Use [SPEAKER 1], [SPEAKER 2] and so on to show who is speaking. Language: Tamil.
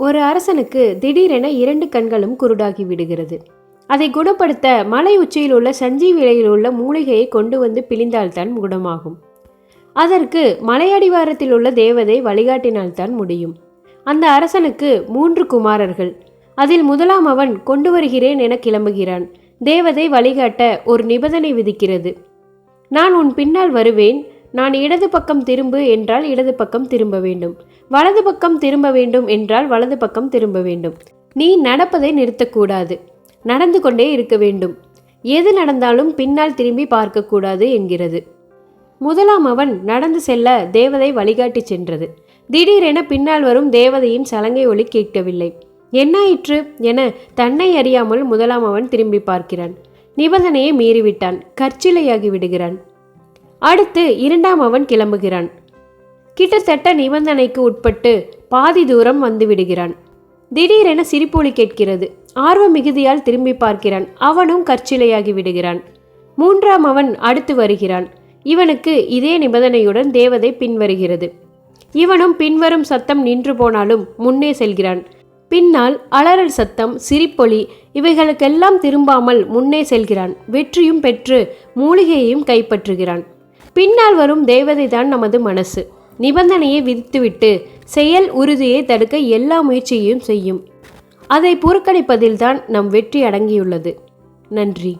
[SPEAKER 1] ஒரு அரசனுக்கு திடீரென இரண்டு கண்களும் குருடாகி விடுகிறது. அதை குணப்படுத்த மலை உச்சியில் உள்ள சஞ்சீவிலையில் உள்ள மூலிகையை கொண்டு வந்து பிழிந்தால்தான் குணமாகும் அதற்கு மலையடிவாரத்தில் உள்ள தேவதை வழிகாட்டினால்தான் முடியும். அந்த அரசனுக்கு மூன்று குமாரர்கள். அதில் முதலாம் அவன் கொண்டு வருகிறேன் என கிளம்புகிறான். தேவதை வழிகாட்ட ஒரு நிபந்தனை விதிக்கிறது. நான் உன் பின்னால் வருவேன் நான் இடது பக்கம் திரும்பு என்றால் இடது பக்கம் திரும்ப வேண்டும். வலது பக்கம் திரும்ப வேண்டும் என்றால் வலது பக்கம் திரும்ப வேண்டும். நீ நடப்பதை நிறுத்தக்கூடாது. நடந்து கொண்டே இருக்க வேண்டும். எது நடந்தாலும் பின்னால் திரும்பி பார்க்கக்கூடாது என்கிறது. முதலாம் அவன் நடந்து செல்ல தேவதை வழிகாட்டி சென்றது. திடீரென பின்னால் வரும் தேவதையின் சலங்கை ஒளி கேட்கவில்லை. என்னாயிற்று என தன்னை அறியாமல் முதலாம் அவன் திரும்பி பார்க்கிறான். நிபந்தனையை மீறிவிட்டான். கற்சிலையாகி விடுகிறான். அடுத்து இரண்டாம் அவன் கிளம்புகிறான். கிட்டத்தட்ட நிபந்தனைக்கு உட்பட்டு பாதி தூரம் வந்து விடுகிறான் திடீரென சிரிப்பொலி கேட்கிறது. ஆர்வ மிகுதியால் திரும்பி பார்க்கிறான். அவனும் கற்சிலையாகி விடுகிறான். மூன்றாம் அவன் அடுத்து வருகிறான். இவனுக்கு இதே நிபந்தனையுடன் தேவதை பின்வருகிறது. இவனும் பின்வரும் சத்தம் நின்று போனாலும் முன்னே செல்கிறான். பின்னால் அலறல் சத்தம் சிரிப்பொலி இவைகளுக்கெல்லாம் திரும்பாமல் முன்னே செல்கிறான். வெற்றியும் பெற்று மூலிகையையும் கைப்பற்றுகிறான். பின்னால் வரும் தேவதை தான் நமது மனசு. நிபந்தனையை விதித்துவிட்டு செயல் உறுதியை தடுக்க எல்லா முயற்சியையும் செய்யும். அதை புறக்கணிப்பதில்தான் நம் வெற்றி அடங்கியுள்ளது. நன்றி.